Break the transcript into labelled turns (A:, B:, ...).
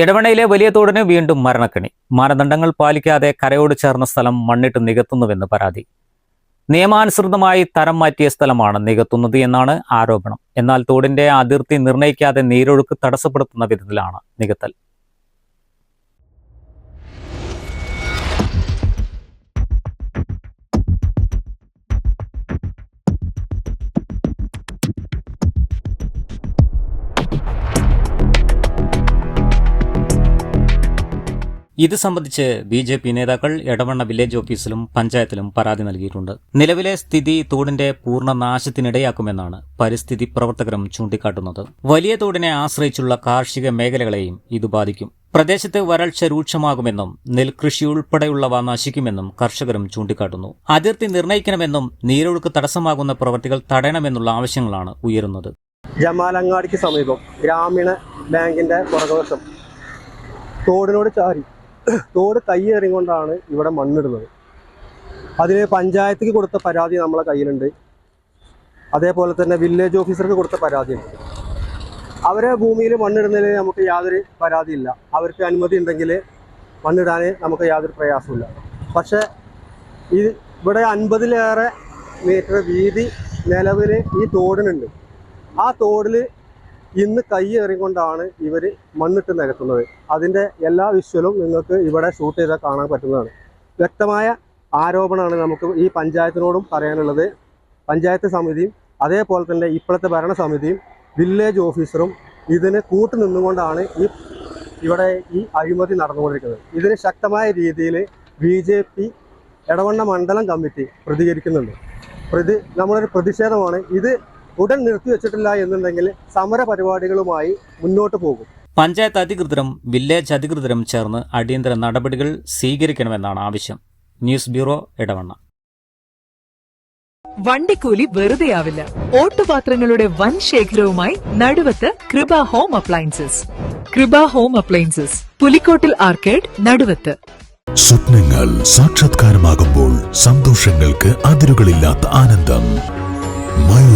A: ഇടവണയിലെ വലിയ തോടിന് വീണ്ടും മരണക്കണി. മാനദണ്ഡങ്ങൾ പാലിക്കാതെ കരയോട് ചേർന്ന സ്ഥലം മണ്ണിട്ട് നികത്തുന്നുവെന്ന് പരാതി. നിയമാനുസൃതമായി തരം മാറ്റിയ സ്ഥലമാണ് നികത്തുന്നത് എന്നാണ് ആരോപണം. എന്നാൽ തോടിന്റെ അതിർത്തി നിർണയിക്കാതെ നീരൊഴുക്ക് തടസ്സപ്പെടുത്തുന്ന വിധത്തിലാണ് നികത്തൽ. ഇത് സംബന്ധിച്ച് ബി ജെ പി നേതാക്കൾ എടവണ്ണ വില്ലേജ് ഓഫീസിലും പഞ്ചായത്തിലും പരാതി നൽകിയിട്ടുണ്ട്. നിലവിലെ സ്ഥിതി തോടിന്റെ പൂർണ നാശത്തിനിടയാക്കുമെന്നാണ് പരിസ്ഥിതി പ്രവർത്തകരും ചൂണ്ടിക്കാട്ടുന്നത്. വലിയ തോടിനെ ആശ്രയിച്ചുള്ള കാർഷിക മേഖലകളെയും ഇത് ബാധിക്കും. പ്രദേശത്ത് വരൾച്ച രൂക്ഷമാകുമെന്നും നെൽകൃഷി ഉൾപ്പെടെയുള്ളവ നശിക്കുമെന്നും കർഷകരും ചൂണ്ടിക്കാട്ടുന്നു. അതിർത്തി നിർണയിക്കണമെന്നും നീരൊഴുക്ക് തടസ്സമാകുന്ന പ്രവൃത്തികൾ തടയണമെന്നുള്ള ആവശ്യങ്ങളാണ് ഉയരുന്നത്.
B: ജമാലങ്ങാടിക്ക് സമീപം ഗ്രാമീണ ബാങ്കിന്റെ പുറകുവശം തോടിനോട് ചാരി തോട് കൈയേറിക്കൊണ്ടാണ് ഇവിടെ മണ്ണിടുന്നത്. അതിന് പഞ്ചായത്തിക്ക് കൊടുത്ത പരാതി നമ്മളെ കയ്യിലുണ്ട്. അതേപോലെ തന്നെ വില്ലേജ് ഓഫീസർക്ക് കൊടുത്ത പരാതിയുണ്ട്. അവരെ ഭൂമിയിൽ മണ്ണിടുന്നതിൽ നമുക്ക് യാതൊരു പരാതിയില്ല. അവർക്ക് അനുമതി ഉണ്ടെങ്കിൽ മണ്ണിടാൻ നമുക്ക് യാതൊരു പ്രയാസമില്ല പക്ഷേ ഈ ഇവിടെ അൻപതിലേറെ മീറ്റർ വീതി നിലവിൽ ഈ തോടിനുണ്ട്. ആ തോടിൽ ഇന്ന് കൈയേറിക്കൊണ്ടാണ് ഇവർ മണ്ണിട്ട് നികത്തുന്നത്. അതിന്റെ എല്ലാ വിഷ്വലും നിങ്ങൾക്ക് ഇവിടെ ഷൂട്ട് ചെയ്താൽ കാണാൻ പറ്റുന്നതാണ്. വ്യക്തമായ ആരോപണമാണ് നമുക്ക് ഈ പഞ്ചായത്തിനോടും പറയാനുള്ളത്. പഞ്ചായത്ത് സമിതിയും അതേപോലെ തന്നെ ഇപ്പോഴത്തെ ഭരണസമിതിയും വില്ലേജ് ഓഫീസറും ഇതിന് കൂട്ടു നിന്നുകൊണ്ടാണ് ഈ ഇവിടെ ഈ അഴിമതി നടന്നുകൊണ്ടിരിക്കുന്നത്. ഇതിന് ശക്തമായ രീതിയിൽ ബി ജെ പി എടവണ്ണ മണ്ഡലം കമ്മിറ്റി പ്രതികരിക്കുന്നുണ്ട്. പ്രതി നമ്മളൊരു പ്രതിഷേധമാണ്. ഇത് ഉടൻ നിർത്തിവെച്ചിട്ടില്ല എന്നുണ്ടെങ്കിൽ സമര പരിപാടികളുമായി മുന്നോട്ട് പോകും.
A: പഞ്ചായത്ത് അധികൃതരും വില്ലേജ് അധികൃതരും ചേർന്ന് അടിയന്തര നടപടികൾ സ്വീകരിക്കണമെന്നാണ് ആവശ്യം. ന്യൂസ് ബ്യൂറോ ഇടവണ്ണ
C: വണ്ടിക്കൂലി വെറുതെയാവില്ല. ഓട്ടുപാത്രങ്ങളുടെ വൻ ശേഖരവുമായി Naduvath Kripa home appliances. Kripa home appliances Pulikkottil arcade Naduvath.
D: സ്വപ്നങ്ങൾ സാക്ഷാത്കാരമാകുമ്പോൾ സന്തോഷങ്ങൾക്ക് അതിരുകളില്ലാത്ത ആനന്ദം. Diamonds